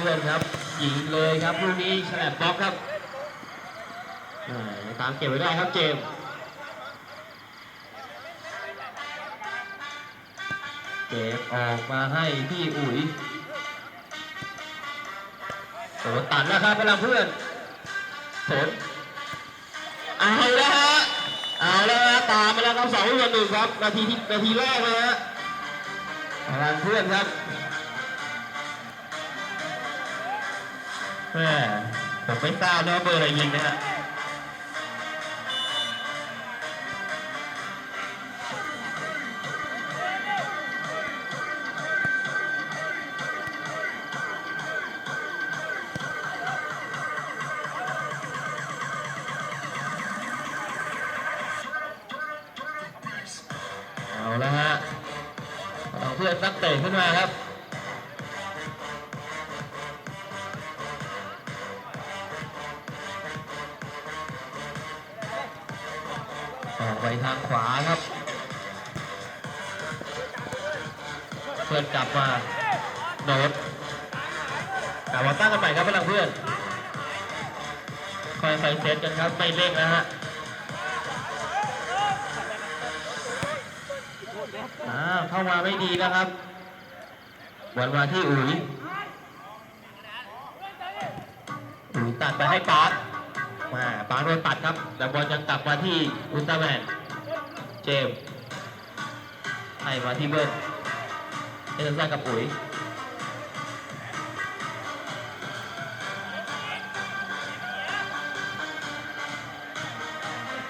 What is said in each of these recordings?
เพื่อนครับยิงเลยครับลูกนี้ฉลับบล็อกครับตามเก็บไว้ได้ครับเจมเจมส์ออกมาให้พี่อุ๋ยโอ้ตัดแล้วครับพลังเพื่อนผลเอาแล้วฮะเอาแล้วฮะตามมาแล้วครับสองต่อหนึ่งครับนาทีที่นาทีแรกเลยฮะพลังเพื่อนครับ แม่ผมไม่ทราบนะว่าเบอร์อะไรยิงนะฮะ ออกไปทางขวาครับ เพื่อนกลับมาโดดกลับมาตั้งกันใหม่ครับพลังเพื่อนคอยไฟเซตกันครับไม่เร่งนะฮะอ่าเข้ามาไม่ดีนะครับวันมาที่อุ๋ยอุ๋ยตัดไปให้ปาร์ต โดนตัดครับ แต่บอลยังกลับมาที่อุลตร้าแมน เจมส์ให้มาที่เบิร์นเอเดนสันกับปุ๋ย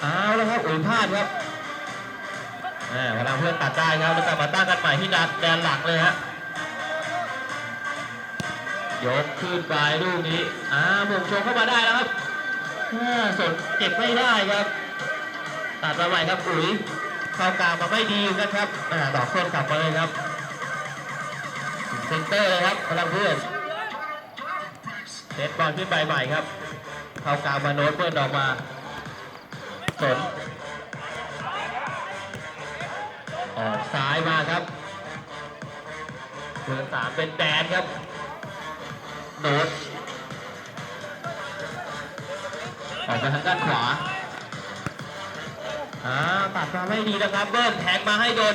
เอาแล้วครับอุ๋ยพลาดครับแหมเวลาเพื่อนตัดได้ครับแล้วกลับมาตั้งกันใหม่ที่ดันแดนหลังเลยฮะยกขึ้นไปลูกนี้ อ่าหมุงชงเข้ามาได้แล้วครับ สนเก็บไม่ได้ครับตัดมาใหม่ครับอุ๋ยเข้ากลางมาไม่ดีนะครับอ่าดอกส้นกลับมาเลยครับเซนเตอร์เลยครับพลังเพื่อนเซตบอลขึ้นไปใหม่ครับ เข้ากลางมาโน้ตเพื่อนออกมาสนออกซ้ายมาครับเบอร์สามเป็นแดนครับ โน้ต ออกไปทางด้านขวาอ่าตัดมาไม่ดีนะครับเบิ้ลแทงมาให้โดน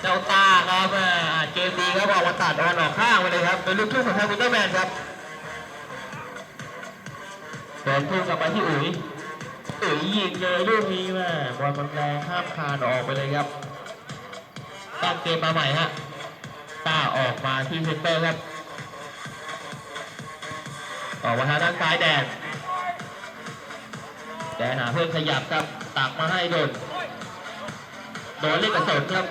เจ้าตาครับอาเกมดีครับบอกว่าตัดออนออกข้างไปเลยครับเป็นลูกทุ่งของทางอุลตร้าแมนครับโดนทุ่งกลับไปที่อุ๋ยอุ๋ยยิงเลยลูกนี้แม่บอลมันแรงข้ามคานออกไปเลยครับตั้งเกมมาใหม่ฮะตาออกมาที่เซนเตอร์ครับออกมาทางด้านซ้ายแดน แดนหาเพื่อนขยับครับตักมาให้โดนโดนเล่นกระสนครับ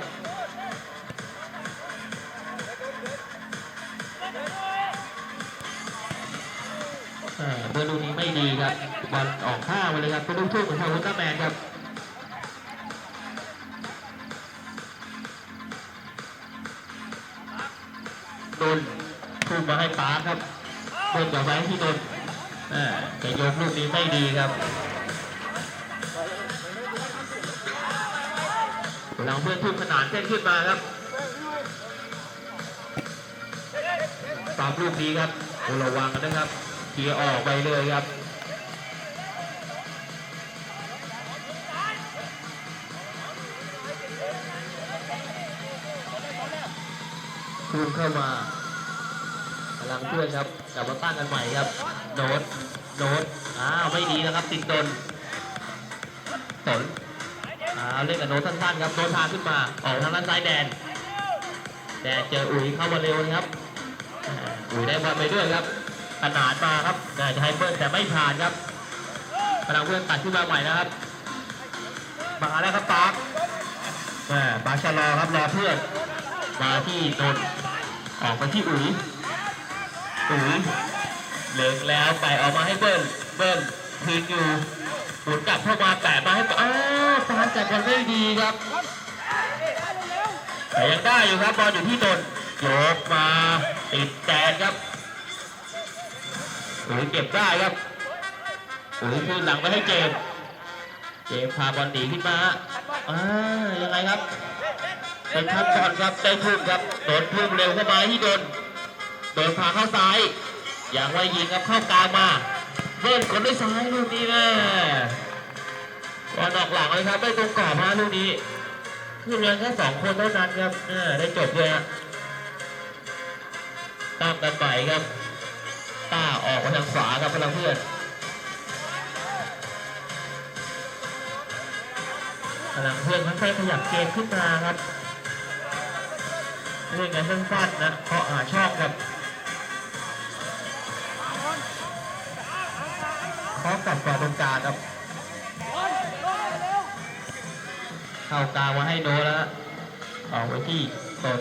อ่าเบอร์ลูนี้ไม่ดีครับบอลออกข้างไปเลยครับเป็นลูกทุ่งของทางอุลตร้าแมนครับโดนทุ่มมาให้ปาครับโดนกับไว้ที่โดนอ่าแต่ยกลูกนี้ไม่ดีครับ หลังเพื่อนทุ่ขนานเส้นขึ้นมาครับตามลูกนี้ครับระวังกันนะครับเกียร์ออกไปเลยครับทุ่มเข้ามาพลังเพื่อนครับกลับมาตั้งกันใหม่ครับโดดโดดอ้าวไม่ดีนะครับติดโดนสนอ้าว เล่นกับโน้ตสั้นๆครับโน้ตทาขึ้นมาออกทางด้านซ้ายแดนแดนเจออุ๋ยเข้ามาเร็วนะครับอุ๋ยได้บอลไปด้วยครับขนานมาครับน่าจะให้เบิ้ลแต่ไม่ผ่านครับพลังเพื่อนตัดขึ้นมาใหม่นะครับมาแล้วครับปาร์คแหมปาร์คชะลอครับรอเพื่อนมาที่โดนออกไปที่อุ๋ยอุ๋ยเหลืองแล้วไปออกมาให้เบิ้ลเบิ้ลคืนอยู่ หมุนกลับเข้ามาแปะมาให้อ้าวปานจัดบอลไม่ดีครับแต่ยังได้อยู่ครับบอลอยู่ที่ตนโยกมาติดแจนครับอุ๋ยเก็บได้ครับอุ๋ยคืนหลังไปให้เจมเจมพาบอลหนีขึ้นมาอ่ายังไงครับเป็นทับก่อนครับได้ทุ่มครับโดนทุ่มเร็วเข้ามาที่โดนโดนพาเข้าซ้ายอย่างไวยิงครับเข้ากลางมา เบิ้ลกดด้วยซ้ายลูกนี้แม่บอลออกหลังเลยครับไม่ตรงกรอบฮะลูกนี้ขึ้นเพียงแค่สองคนเท่านั้นครับได้จบเลยฮะตามกันไปครับต้าออกมาทางขวาครับพลังเพื่อนพลังเพื่อนค่อยๆขยับเกมขึ้นมาครับเล่นกันสั้นๆนะเคาะหาช่องครับ เคาะกลับก่อตรงกลางครับ เข้ากลางมาให้โนตแล้วออกไว้ที่ตน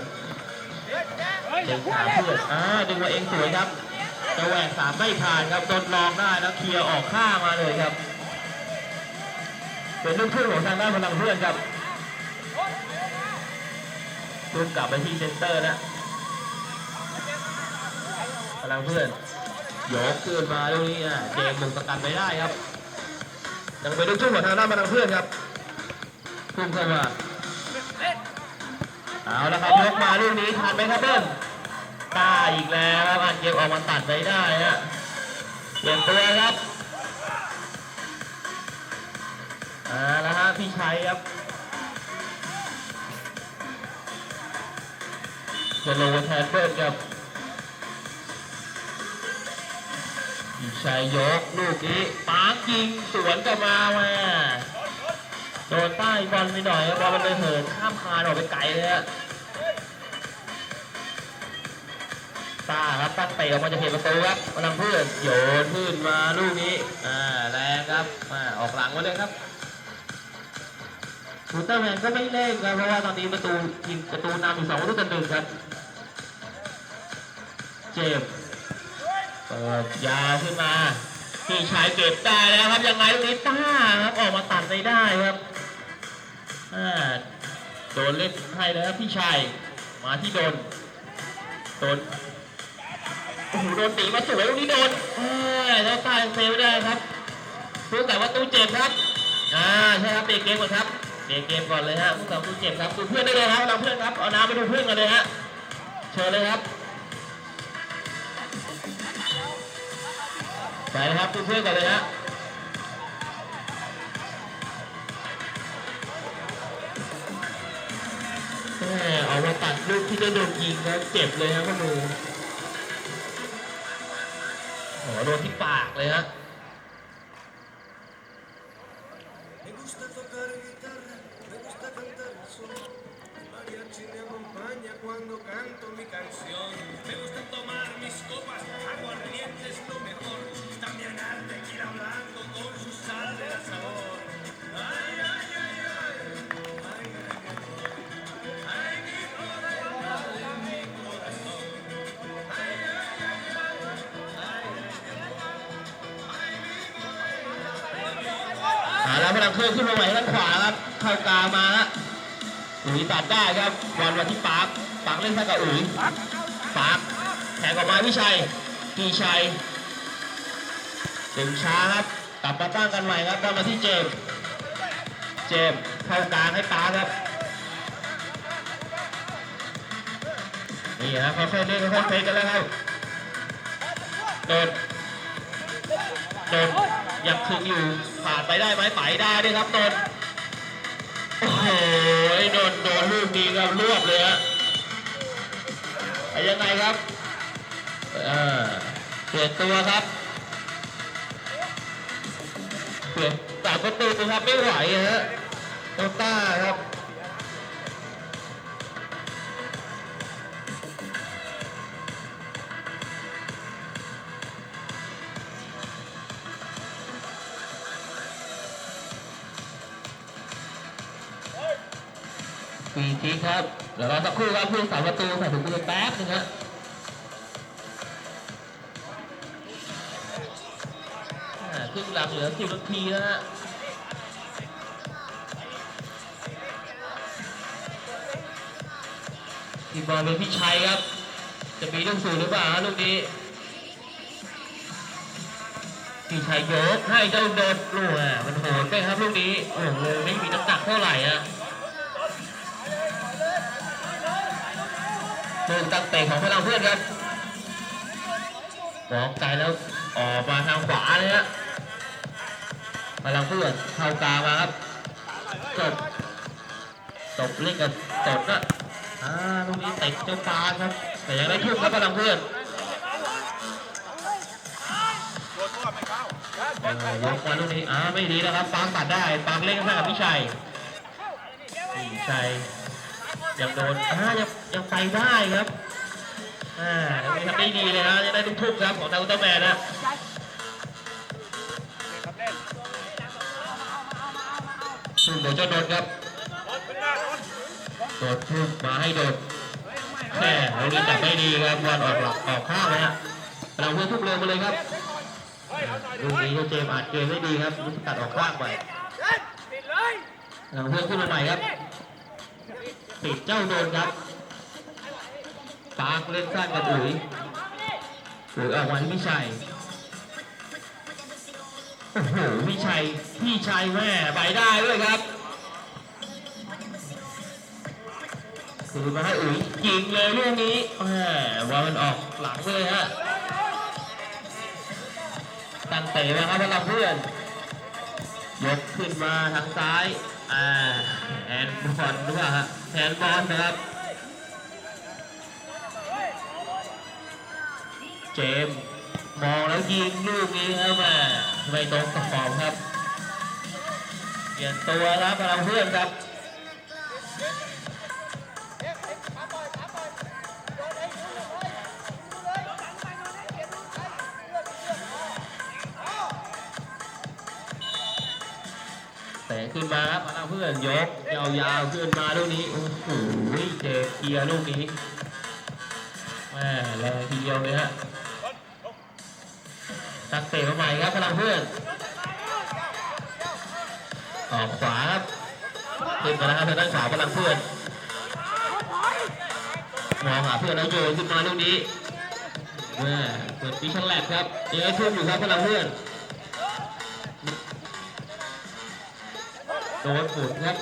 ดึงขาเพื่อนอ่าดึงมาเองสวยครับจะแหวกสามไม่ผ่านครับโดนลองได้แล้วเคลียร์ออกข้างมาเลยครับ เป็นลูกทุ่งของทางด้านพลังเพื่อนครับทุ่มกลับไปที่เซนเตอร์นะพลังเพื่อน ยกขึ้นมาลูกนี้อะเจมส์มุงสกัดไปได้ครับ ยังเป็นลูกทุ่งของทางด้านพลังเพื่อนครับทุ่มเข้ามาเอาละครับยกมาลูกนี้ทันไหมครับเบิ้ลกล้าอีกแล้วครับอันเกมออกมาตัดไปได้ฮะเปลี่ยนตัวครับอ่าแล้วฮะพี่ชัยครับจะลงมาแทนเพิ่มครับ ชัยยกลูกนี้ปาร์กยิงสวนกลับมาแม่โดนใต้บอลไปหน่อยบอลมันเลยเหินข้ามคานออกไปไกลเลยฮะตาครับตั้งเตะออกมาจากเขตประตูครับกำลังเพื่อนโยนขึ้นมาลูกนี้อ่าแรงครับอ่าออกหลังมาเลยครับทูเตอร์แมนก็ไม่เล่นครับเพราะว่าตอนนี้ประตูทีมประตูนำอยู่สองประตูต่อหนึ่งครับ เจมส์ เปิดยาขึ้นมาพี่ชายเก็บได้แล้วครับยังไงลูกนี้ต้าครับออกมาตัดไปได้ครับโดนเล่นให้แล้วครับพี่ชายมาที่โดนโดนโอ้โหโดนตีมาสวยลูกนี้โดนเอ้ยแล้วตายเซฟได้ครับผู้แต่ว่าตู้เจ็บครับอ่าใช่ครับเบรกเกมก่อนครับเบรกเกมก่อนเลยฮะผู้สาวผู้เจ็บครับดูเพื่อนได้เลยครับเราเพื่อนครับเอาน้ำไปดูเพื่อนกันเลยฮะเชิญเลยครับ ไปนะครับดูเพื่อนกันเลยฮะแม่เอามาตัดลูกที่ได้โดนยิงแล้วเจ็บเลยครับข้อมือโอ้โหโดนที่ปากเลยฮะ ครื่องขึ้นมาใหม่ด้านขวาครับเข้ากลางมาฮะอุ๋ยตัดได้ครับบอลมาที่ปาร์คปาร์คเล่นให้กับอุ๋ยปาร์คแทงออกมาพี่ชัยพีชัยถึงช้าครับกลับมาตั้งกันใหม่ครับบอลมาที่เจมเจมเข้ากลางให้ปาร์คครับนี่ฮะค่อยๆเล่นค่อยๆเพลกันแล้วครับโดนโดนยังคึงอยู่ ผ่านไปได้ไหมไปได้ด้วยครับโดนโอ้โหโดนโดนลูกนี้ครับรวบเลยฮะไปยังไงครับเปลี่ยนตัวครับเปลี่ยนจากประตูครับไม่ไหวฮะโตต้าครับ รีคิกครับเดี๋ยวรอสักครู่ครับผู้สาประตูใส่ถุงมือแป๊บนึงฮะครึ่งหลังเหลือสิบนาทีแล้วฮะทีบอลเป็นพี่ชัยครับ จะมีลูกสูงหรือเปล่าฮะลูกนี้พี่ชัยยกให้เจ้าโดนลูกอะมันโหนไปครับลูกนี้โอ้โหไม่มีน้ำหนักเท่าไหร่อะ ลูกตั้งเตะของพลังเพื่อนครับมองไกลแล้วออกมาทางขวาเลยฮะพลังเพื่อนเข้ากลางมาครับจบตบเล่นกับตบนะอ่าลูกนี้เตะเจ้าปานครับ แต่ยังได้ทุ่มครับพลังเพื่อนเออยกมาลูกนี้อ่าไม่ดีนะครับปางตัดได้ปางเล่นข้างกับพี่ชัยพี่ชัย ยังโดนอ่ายังยังไปได้ครับอ่ายังไม่ทำได้ดีเลยนะยังได้ลูกทุ่มครับของทางอุลตร้าแมนนะทุ่มโดนเจ้าโดนครับโดนทุ่มมาให้โดนแม่ลูกนี้จับไม่ดีครับบอลออกหลักออกข้างเลยฮะเราเพื่อทุ่มเร็วมาเลยครับลูกนี้ก็เจมส์อัดเกมได้ดีครับลูกสกัดออกข้างไปหลังเพื่อนขึ้นมาใหม่ครับ ติดเจ้าโดนครับปาร์คเล่นสั้นกับอุ๋ยอุ๋ยออกมาที่พี่ชัยโอ้โหพี่ชัยพี่ชัยแม่ไปได้ด้วยครับคือมาให้อุ๋ยยิงเลยลูกนี้แหมว่ามันออกหลังเลยฮะตั้งเตะนะครับพลังเพื่อน ยกขึ้นมาทางซ้าย อ่า แอนบอลหรือเปล่าฮะ แผนบอลนะครับ เจมส์มองแล้วยิงลูกนี้เอามาไม่ตรงกระฟอร์มครับ เปลี่ยนตัวรับพลังเพื่อนครับ รื่อนยกยาวๆขึ้นมาลูกนี้โอ้โหเจเกียร์ลูกนี้แม่แรงทีเดียวเลยฮะตักเตะมาใหม่ครับพลังเพื่อนออกขวาครับขึ้นมาแล้วครับทางด้านขวาพลังเพื่อนมองหาเพื่อนแล้วโยนขึ้นมาลูกนี้แม่เปิดปีชันแลบครับยังไงทุ่มอยู่ครับพลังเพื่อน โดนฝุ่นครับ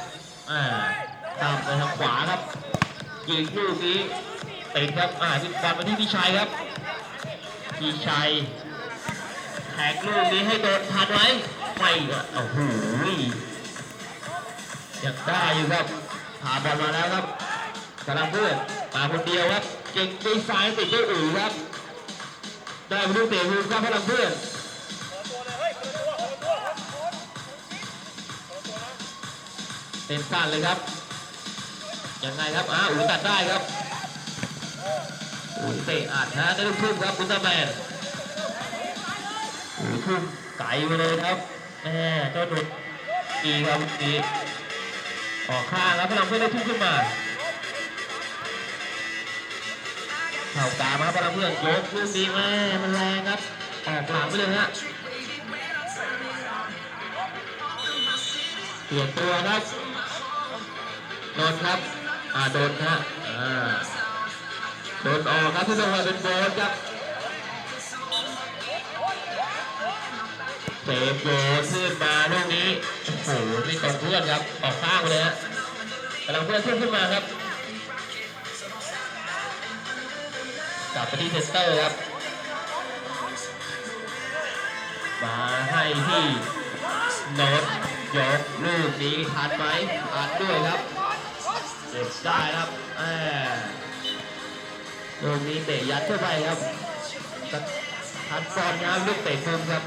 อ่าตามไปทางขวาครับยิงลูกนี้ติดครับอ่าที่บอลมาที่พี่ชัยครับพี่ชัยแทงลูกนี้ให้โดนทันไหมไม่โอ้โหอยังได้อยู่ครับพาบอลมาแล้วครับกำลังเพื่อนมาคนเดียวครับเก่งดีไซน์ติดด้วยอู่ครับได้ลูกเตะมุมครับพลังเพื่อน เต็มสั้นเลยครับยังไงครับอ้าอุ๋ยตัดได้ครับอุ๋ยเตะอัดนะได้ลูกทุ่มครับอุลตร้าแมนอุ๋ยทุ่มไกลไปเลยครับแหมเจ้าดุดอีครับอีออกข้างแล้วพลังเพื่อนได้ทุ่มขึ้นมาเข่ากามาครับพลังเพื่อนยกลูกดีแม่มันแรงครับออกหลังไปเลยฮะเปลี่ยนตัวครับ โดนครับอ่าโดนฮะอ่าโดนออกครับที่ลงมาเป็นโบนครับเซฟโยนขึ้นมาลูกนี้โอ้โหไม่ตรงเพื่อนครับออกข้างเลยฮะกำลังเพื่อนขึ้นขึ้นมาครับกลับไปที่เซนเตอร์ครับมาให้ที่โนตยกลูกนี้ทันไหมทันด้วยครับ เก็บได้ครับแหม่ลูกนี้เตะยัดเข้าไปครับทัดบอนะครับลูกเตะมุมครับ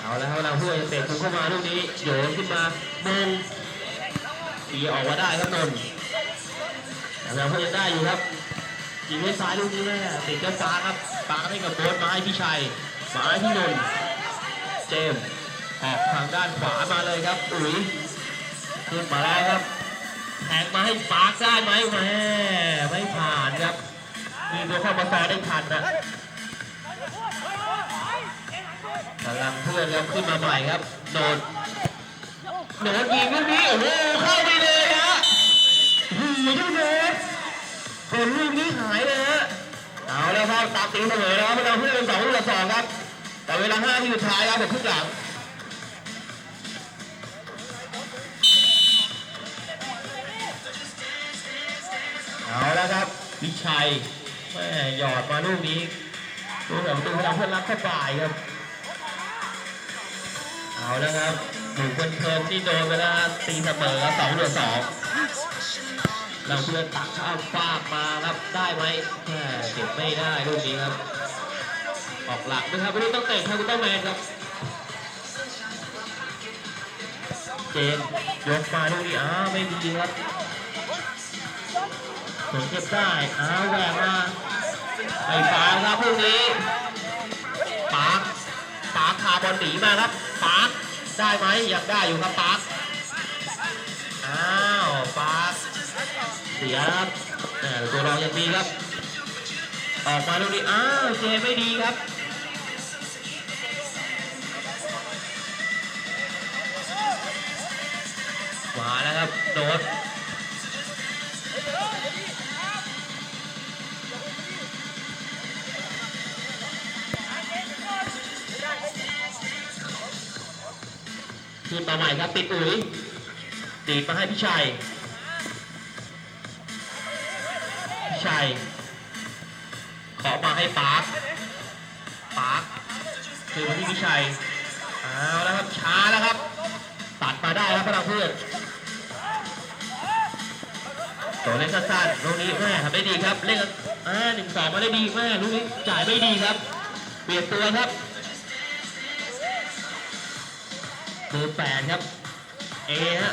เอาแล้วครับเราเพื่อนเตะมุมเข้ามาลูกนี้โยนขึ้นมามุมตีออกมาได้ครับนนท์แต่เราพื่อนยังได้อยู่ครับยิงด้วยซ้ายลูกนี้แม่ติดเจ้าฟ้าครับปาให้กับโบ๊ทมาให้พี่ชัยมาให้พี่นนท์เจมส์ออกทางด้านขวามาเลยครับอุ๋ย ขึ้นมาแล้วครับแทงมาให้ปาร์คได้ไหมแม่ไม่ผ่านครับมีตัวเข้ามาแซงได้ทันนะกำลังเพื่อนครับขึ้นมาใหม่ครับโดนโดนยิงลูกนี้โอ้โหเข้าไปเลยฮะหืมทุกคนโดนลูกนี้หายเลยฮะเอาแล้วครับตามตีเสมอแล้วครับเราเพื่อนเป็นสองลูกต่อสองครับ แต่เวลาห้าที่สุดท้ายครับเดี๋ยวครึ่งหลัง เอาแล้วครับวิชัยแม่หยอดมาลูกนี้ลูกแบบประตูพลังเพื่อนรักเข้าป่ายครับ เอาแล้วครับหนุ่มคนเพลินที่โดนไปแล้วตีเสมอสองต่อสองเราเพื่อนตักข้ามฟากมาครับได้ไหมแม่เก็บไม่ได้ลูกนี้ครับ ออกหลักนะครับไม่รู้ต้องเตะทางกุตเตอร์แมนครับเจมส์ยกมาลูกนี้อ้าวไม่มีครับ สวนเก็บได้อ้าวแหวกมาไอ้ฟาครับลูกนี้ปาร์คปาร์คาบอลหนีมาครับปาร์คได้ไหมยังได้อยู่ครับปาร์คอ้าวปาร์คเสียครับแต่ตัวรองยังมีครับออกมาลูกนี้อ้าวเจไม่ดีครับมาแล้วครับโดด ขึ้นมาใหม่ครับ ติดอุ๋ยตีดมาให้พี่ชัยพี่ชัย ขอมาให้ปาร์คปาร์คคือมาที่พี่ชัยเอาแล้วครับช้าแล้วครับ ตัดมาได้ครับพลังเพื่อนตัวเล่นสั้นๆลูกนี้แม่ทำได้ดีครับ เล่นกันอ่าหนึ่งสองมาได้ดีแม่ลูกนี้จ่ายไม่ดีครับ เปลี่ยนตัวครับ เบอร์แปดครับ เอฮะ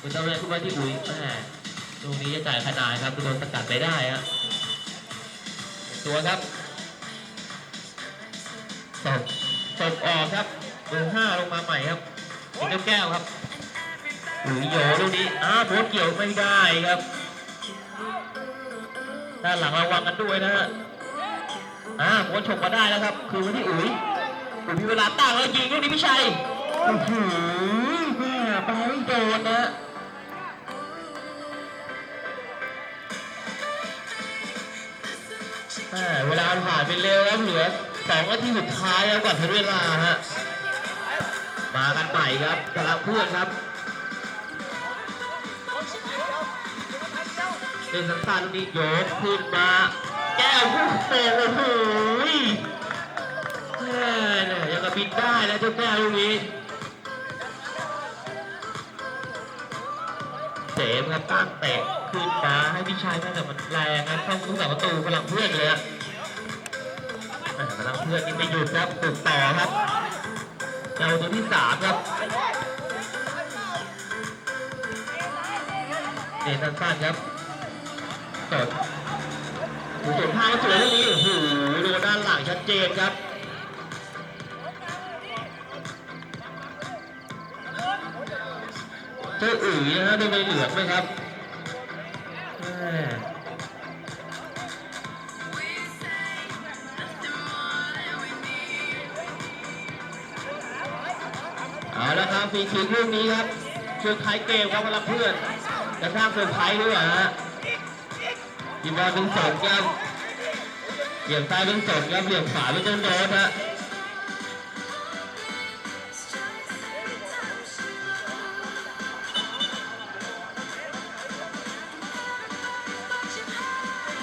คุณต้องเรียกขึ้นมาที่อุ้ยแม่ลูกนี้จะจ่ายขนาดครับโดนสกัดไปได้ฮะตัวครับส่งส่งออกครับเบอร์ห้าลงมาใหม่ครับเป็นเจ้าแก้วครับหรือโยลูกนี้อ้าวโบทเกี่ยวไม่ได้ครับด้านหลังระวังกันด้วยนะฮะ อ่าโบทฉกมาได้แล้วครับ คือวันที่อุ๋ยอุ๋ยมีเวลาตั้งแล้วยิงลูกนี้พี่ชัยโอ้โหไปโดนนะเวลาผ่านไปเร็วแล้วเหลือสองนาทีสุดท้ายแล้วก่อนถึงเวลาฮะมากันใหม่ครับกำลังเพื่อนครับเล่นสั้นๆนี่โยกขึ้นมา โป่งโอ้โหแม่เนี่ยยังกระบินได้นะเจ้าแก้วลูกนี้เสมครับตั้งเตะขึ้นมาให้พี่ชายแม่แต่มันแรงนะเข้าทุกสาประตูพลังเพื่อนเลยอะพลังเพื่อนนี่ไม่หยุดครับติดต่อครับเจ้าตัวที่สามครับเดนสั้นๆครับสด หูสวนทางมาสวยเรื่องนี้โอ้โหดนด้านหลังชัดเจนครับเจ้าอุ๋ยนะฮะโดนใบเหลืองไหมครับแม่เอาละครับฟรีคิกลูกนี้ครับช่วงท้ายเกมครับพลังเพื่อนจะสร้างเซอร์ไพรส์ด้วยฮะ ทีมบอลเป็นสดครับเหลี่ยมซ้ายเป็นสดครับเหลี่ยมขวาเป็นต้นโดนฮะ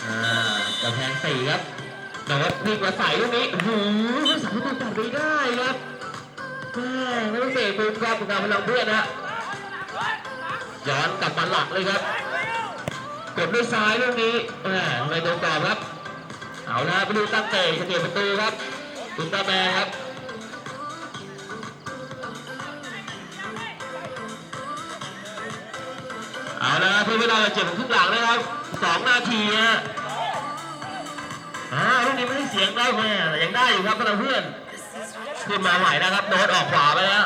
อ่ากำแพงสี่ครับโดดวิ่งมาใส่ลูกนี้โอ้โหไม่สามารถตัดไปได้ครับแม่ไม่ต้องเตะมุมครับของการพลังเพื่อนนะฮะย้อนกลับมาหลักเลยครับ กดด้วยซ้ายลูกนี้แม่ไม่โดนกรอบครับ เอาละไปดูตั้งเตะเกียประตูครับตุนตาแมนครับเอาละเพื่อเวลาเจ็บของครึ่งหลังนะครับสองนาทีฮะอ่าลูกนี้ไม่ได้เสียงได้แม่แต่ยังได้อยู่ครับเพื่อนขึ้นมาใหม่นะครับโดนออกขวาไปแล้ว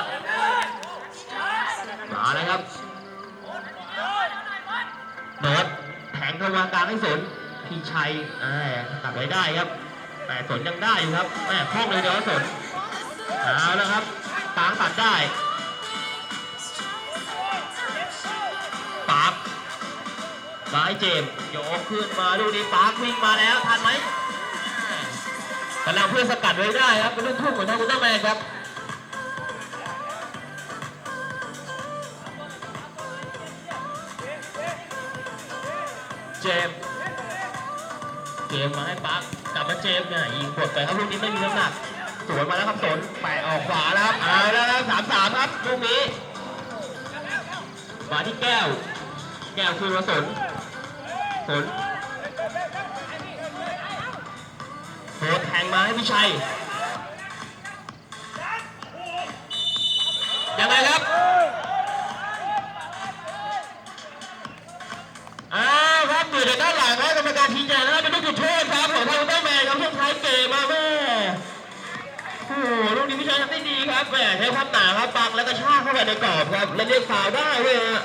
มาแล้วครับ งเข้ามากลางให้สนพีชัยตัดไว้ได้ครับ แต่สนยังได้อยู่ครับแม่คล่องเลยเดี๋ยวสนเอาแล้วครับตางตัดได้ปาร์คซ้ายเจมโยกขึ้นมาดูดีปาร์ควิ่งมาแล้วทันไหมกำลังเพื่อสกัดไว้ได้ครับเป็นลูกทุ่งเหมือนทางอุลตร้าแมนครับ จมเจมมาให้ปักกลับมาเจมเนี่ยยิงกดไปครับลูกนี้ไม่มีน้ำหนักสวนมาแล้วครับสนไปออกขวาแล้วครับเอาแล้วครับสามสามครับลูกนี้มาที่แก้ว แก้วคืนมาสนสนโหดแทงมาให้พี่ชัย ยทำได้ดีครับแหมใช้ความหนาครับปักแล้วก็ชากเข้าไปในกรอบครับ และเรียกฟาวได้เลยฮะ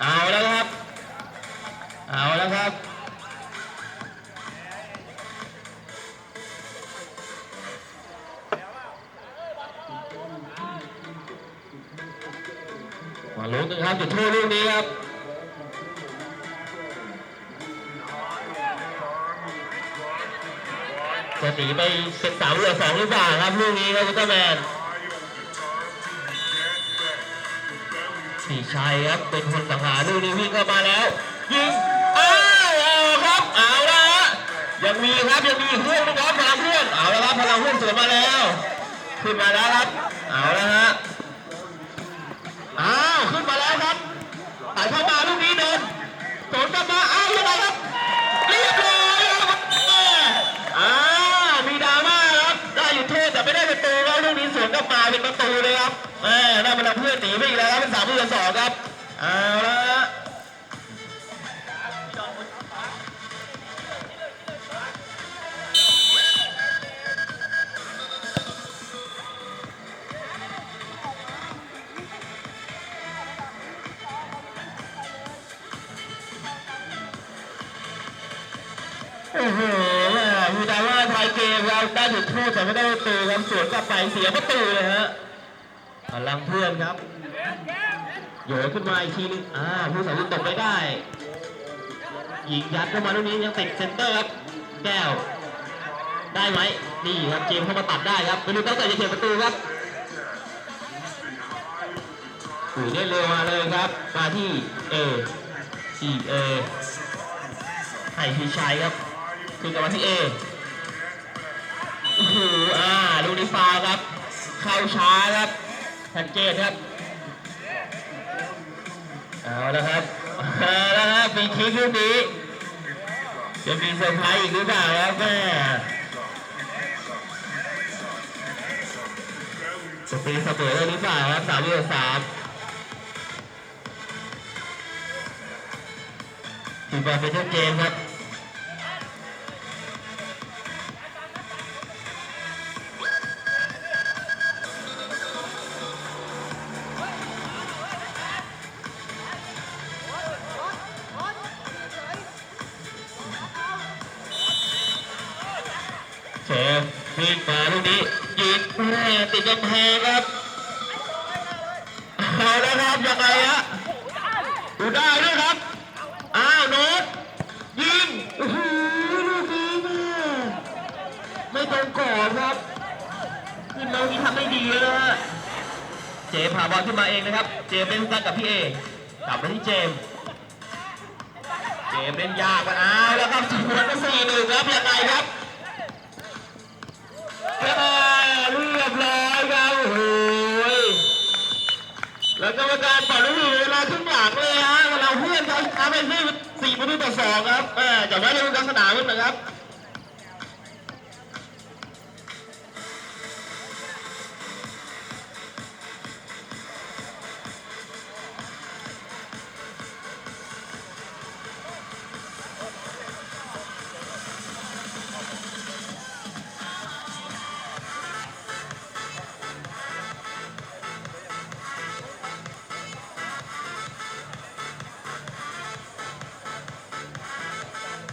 เอาแล้วครับ เอาแล้วครับมาลุ้นกันครับจุดโทษลูกนี้ครับ จะหนีไปเป็นสามเหลือสองหรือเปล่าครับลูกนี้ครับอุลตร้าแมนสีชัยครับเป็นคนสังหารลูกนี้วิ่งเข้ามาแล้ว ยิงอ้าวเอาครับเอาละฮะยังมีครับยังมีเพื่อนนะครับพลังเพื่อนเอาละครับพลังเพื่อนสวนมาแล้ว ขึ้นมาแล้วครับเอาละฮะ ครับเป็นสามต่อสองครับเอาละโอ้โหแม่มีดาม่าไทยเกมครับได้จุดโทษแต่ไม่ได้ประตูครับสวนกลับไปเสียประตูเลยฮะพลังเพื่อนครับ โยนขึ้นมาอีกทีนึงอ่าผู้สาวุธตกไม่ได้ยิงยัดเข้ามาลูกนี้ยังติดเซนเตอร์ครับแก้ว ได้ไหมนี่ครับเจมเข้ามาตัดได้ครับไม่รู้ตั้งแต่จะเขียนประตูครับอุ้ยได้เร็วมาเลยครับมาที่เอทีเอให้พีชัยครับคือกลับมาที่เอโอ้โหอ่าลูกนี้ฟาวครับ เข้าช้าครับชัดเจนครับ เอาแล้วครับเอาแล้วครับมีคิกลูกนี้จะมีเซอร์ไพรส์อีกหรือเปล่าครับแม่จะเป็นเสมอได้หรือเปล่าครับสามเรื่อสามทีมบอลเป็นเจ้าเกมครับ แม่ติดกำแพงครับเอาแล้วครับยังไงฮะดูได้ด้วยครับ อ้าวโน้ตยิงโอ้โหลูกนี้ม่ไม่ตรงกรอบครับขึ้นมาที่ทำได้ดีเลยฮะเจมส์พาบอลขึ้นมาเองนะครับ เจม์เล่นกันกับพี่เอกลับมาที่เจม์เจม์เล่นยากมาอ้าวแล้วครับสวนมาสี่หนึ่งครับยังไงครับ เรียบร้อยครับโอ้โหย แล้วกรรมการเป่าลูกหวีเวลาครึ่งหลังเลยฮะเราเพื่อนเขาทำไปที่สี่ประตูต่อสองครับแม่จากนั้นกลางสนามนะครับ